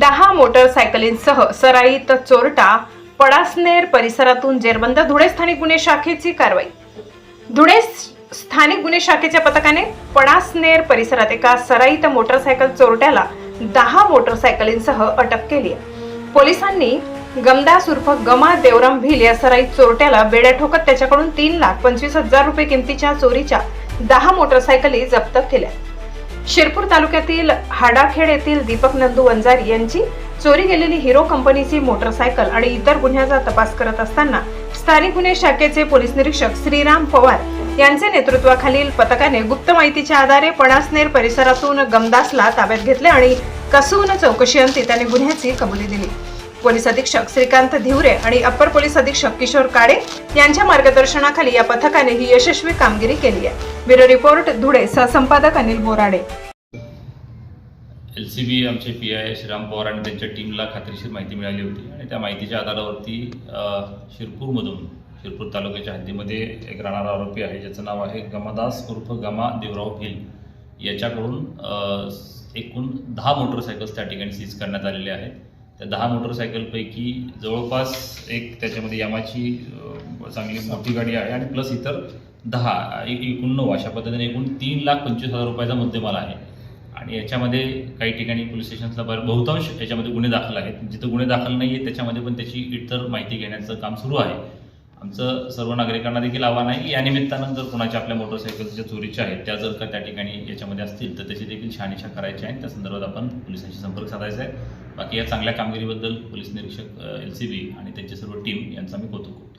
दहा मोटरसायकलींसह सराईत चोरटा पडासनेर परिसरातून जेरबंद. धुळे स्थानिक गुन्हे शाखेची कारवाई. धुळे स्थानिक गुन्हे शाखेच्या पथकाने पडासनेर परिसरात एका सराईत मोटरसायकल चोरट्याला दहा मोटरसायकलींसह अटक केली पोलिसांनी गमदास उर्फ गमा देवराम भिल या सराईत चोरट्याला बेड्या ठोकत त्याच्याकडून तीन लाख पंचवीस हजार रुपये किमतीच्या चोरीच्या दहा मोटरसायकली जप्त केल्या. शिरपूर तालुक्यातील हाडाखेड येथील दीपक नंदू वंजारी यांची चोरी गेलेली हिरो कंपनीची मोटरसायकल आणि इतर गुन्ह्याचा तपास करत असताना स्थानिक गुन्हे शाखेचे पोलीस निरीक्षक श्रीराम पवार यांचे नेतृत्वाखालील पथकाने गुप्त माहितीच्या आधारे पणासनेर परिसरातून गमदासला ताब्यात घेतले आणि कसून चौकशी अंती त्याने गुन्ह्याची कबुली दिली. पोलीस अधीक्षक श्रीकांत धिवरे आणि अप्पर पोलीस अधीक्षक किशोर काळे यांच्या मार्गदर्शनाखाली या पथकाने ही यशस्वी कामगिरी केली आहे. Bureau report Dhule सहसंपादक Anil Borade. L C B आमचे पी आय श्रीराम पवार आणि त्यांच्या टीमला खात्रीशीर माहिती मिळाली होती आणि त्या माहितीच्या आधारावरती शिरपूरमधून शिरपूर तालुक्याच्या हद्दीमध्ये एक राहणारा आरोपी आहे ज्याचं नाव आहे गमादास उर्फ गमा देवराव भिल. याच्याकडून एकूण दहा मोटरसायकल्स त्या ठिकाणी सीज करण्यात आलेले आहेत. त्या दहा मोटरसायकलपैकी जवळपास एक त्याच्यामध्ये यामाची चांगली मोठी गाडी आहे आणि प्लस इतर दहा एक एकूण नऊ अशा पद्धतीने एकूण तीन लाख पंचवीस हजार रुपयाचा मुद्देमाल आहे. आणि याच्यामध्ये काही ठिकाणी पोलीस स्टेशनला बरं बहुतांश याच्यामध्ये गुन्हे दाखल आहेत. जिथं गुन्हे दाखल नाही आहेत त्याच्यामध्ये पण त्याची इतर माहिती घेण्याचं काम सुरू आहे. आमचं सर्व नागरिकांना देखील आव्हान आहे. की या निमित्तानं जर कोणाच्या आपल्या मोटरसायकलच्या चोरीच्या आहेत त्या जर का त्या ठिकाणी याच्यामध्ये असतील तर त्याची देखील शहानिशा करायची आहे. त्या संदर्भात आपण पोलिसांशी संपर्क साधायचा आहे. बाकी या चांगल्या कामगिरीबद्दल पोलीस निरीक्षक एल सी बी आणि त्यांची सर्व टीम यांचा मी कौतुक करतो.